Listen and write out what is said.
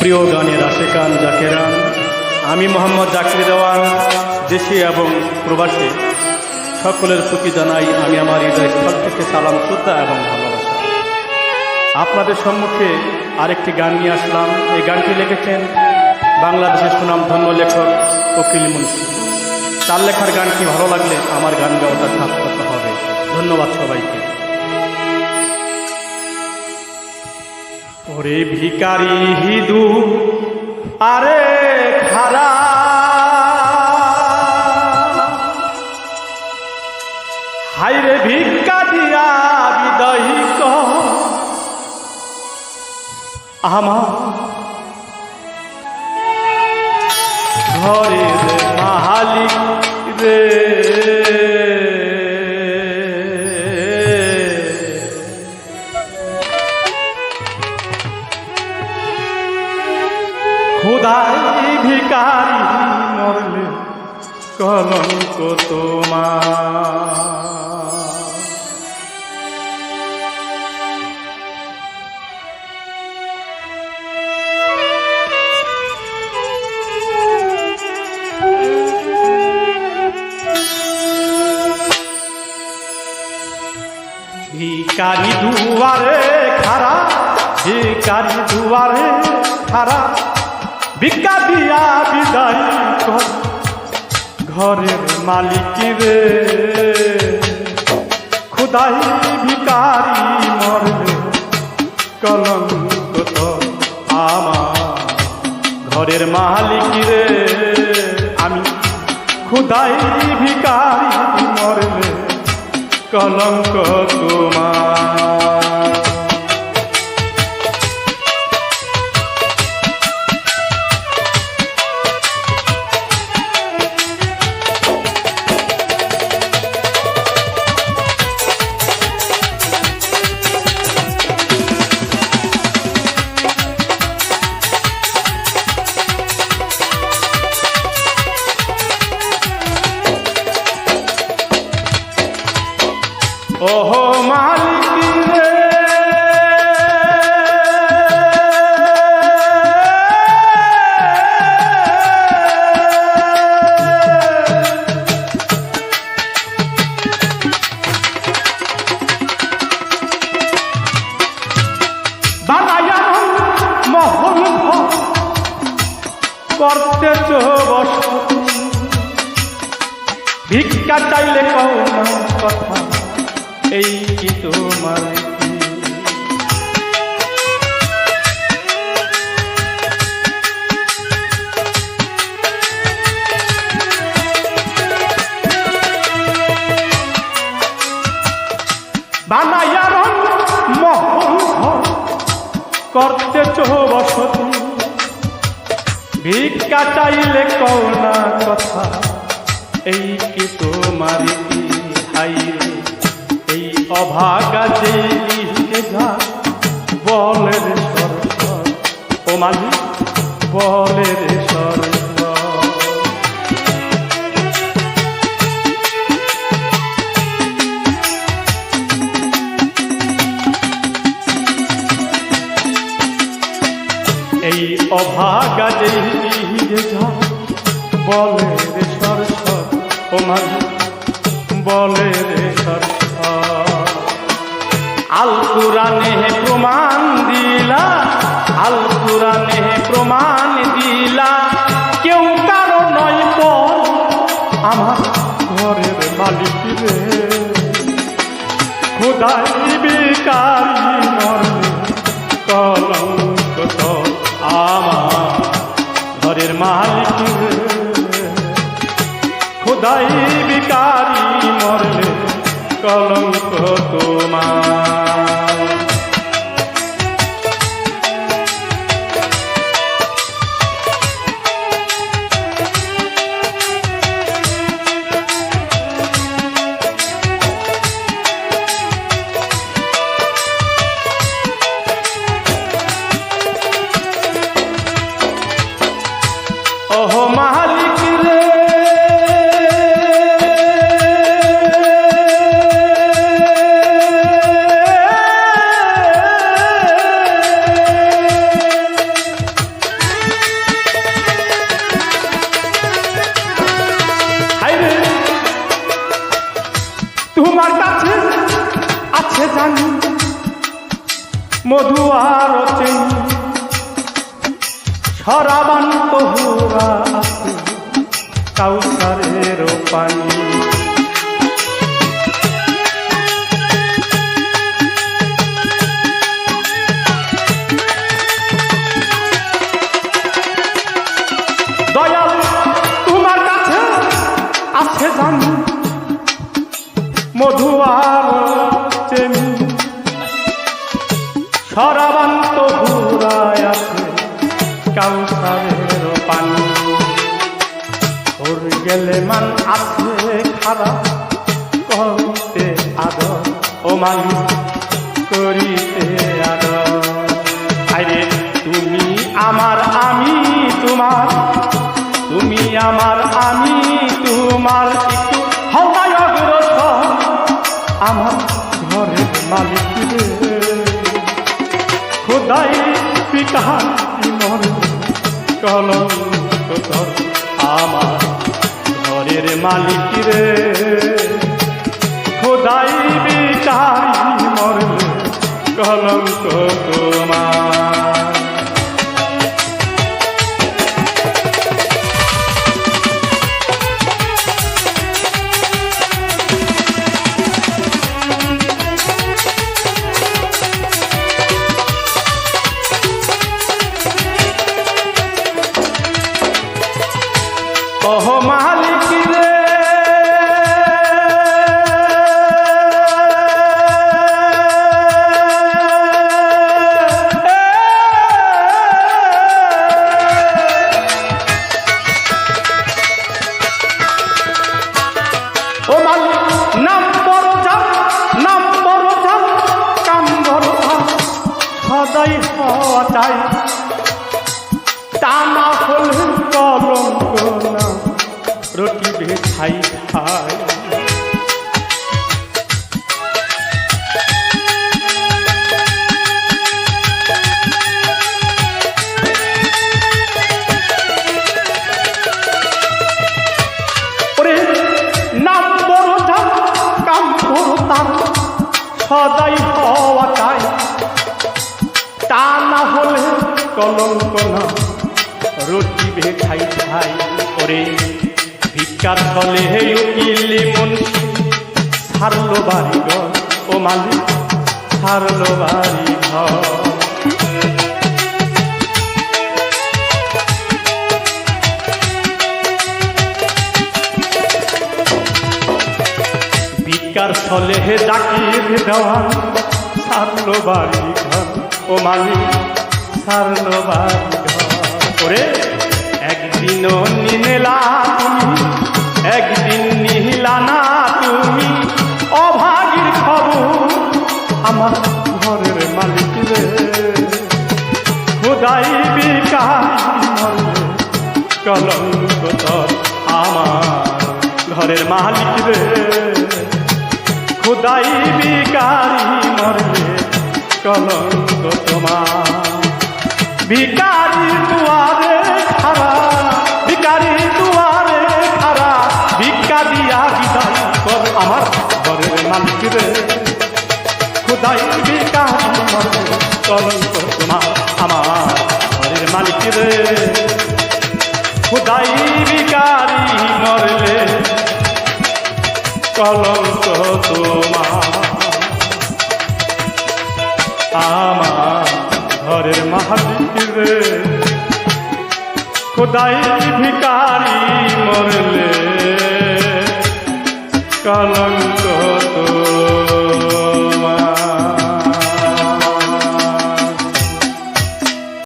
প্রিয় গানের আশেকান জাকেরান, আমি মোহাম্মদ জাকির দেওয়ান, দেশে এবং প্রবাসে। সকলের প্রতি জানাই আমি আমার হৃদয় স্থল থেকে সালাম, শ্রদ্ধা এবং ভালোবাসা। আপনাদের সম্মুখে আরেকটি গান নিয়ে আসলাম। এই গানটি লিখেছেন বাংলাদেশের সুনাম ধন্য লেখক উকিল মুন্সি। তার লেখার গানটি ভালো লাগলে আমার গান গাওয়াটা সার্থক হবে। ধন্যবাদ সবাইকে। ওরে ভিকারি হিদু আরে ভিকারি দুয়ারে খারা ভিকারি দুয়ারে খারা। ভিক্ষা দিয়া বিদায় ঘরের মালিক রে খুদাই ভিকারি মরলে কলঙ্ক তো আমার ঘরের মালিক রে আমি খুদাই ভিকারি মরলে কলঙ্ক তোমার। ওহো মালিক রে। করতে বসতি ভিক্ষা চাইলে কও না এই কি তোমার মহল ঘর, করতে বসতি। ভিক্ষা চাইলে কও না কথা, এই কি তোমার কি অভাগা যে লিখে যা বলে রে সরকার ও মালিক বলে রে সরকার এই অভাগা যে লিখে যা বলে ও মালিক বলে রে সরকার আল কুরানে প্রমাণ দিলা, আল কুরানে প্রমাণ দিলা। কেউ কারও নয় পর আমার ঘরের মালিক রে। খোদাই বেকারি কলঙ্ক তো আমার ঘরের মালিক রে। খোদাই মধু আর চেনি। সরাবান্ত হুরা কাউসারের পানি। দয়াল তোমার কাছে আছে জানি। মান আছে খারাপ করিতে আদর ও মালিক করিতে আদর। আরে তুমি আমার আমি তোমার, তুমি আমার আমি তোমার একটু হওয়ায় আমার ঘরের মালিক খোদাই পিতার মর কলঙ্ক আমার ঘরের মালিক রে। খোদাই পিতাই মরলে কলঙ্ক তোমার। ওহ মালিক ও মালিক নাম বড় যাও নাম বড় যাও কাম বড় যাও সদাই হওয়া চাই কলঙ্ক না রুটি বেখাই খাই করে ভিক্ষার হে উকিলে মুন্সি ছাড়লো বাড়ি ঘর, ও মালিক ছাড়লো বাড়ি ঘর। ভিক্ষার হে ডাকির দেওয়ান ছাড়লো বাড়ি ঘর, ও মালিক ছাড়লো ওরে, একদিনও নিনেলা তুমি, একদিন নিহিলা না তুমি। অভাগীর খবর আমার ঘরের মালিক রে। খোদাই বিকাশ কলঙ্ক আমার ঘরের মালিক রে। খোদাই বিকারি মরলে কলঙ্ক তোমার ভিকারি দুয়ারে খারা, ভিকারি দুয়ারে খারা, ভিক্ষা দিয়া বিদায় কর আমার ঘরের মালিক রে খুদাই ভিকারি কলঙ্ক তোমার, আমার ঘরের মালিক রে খুদাই ভিকারি মরলে কলঙ্ক তোমার, আমার ঘরের মালিক রে খোদাই ভিকারি মরলে। কলঙ্ক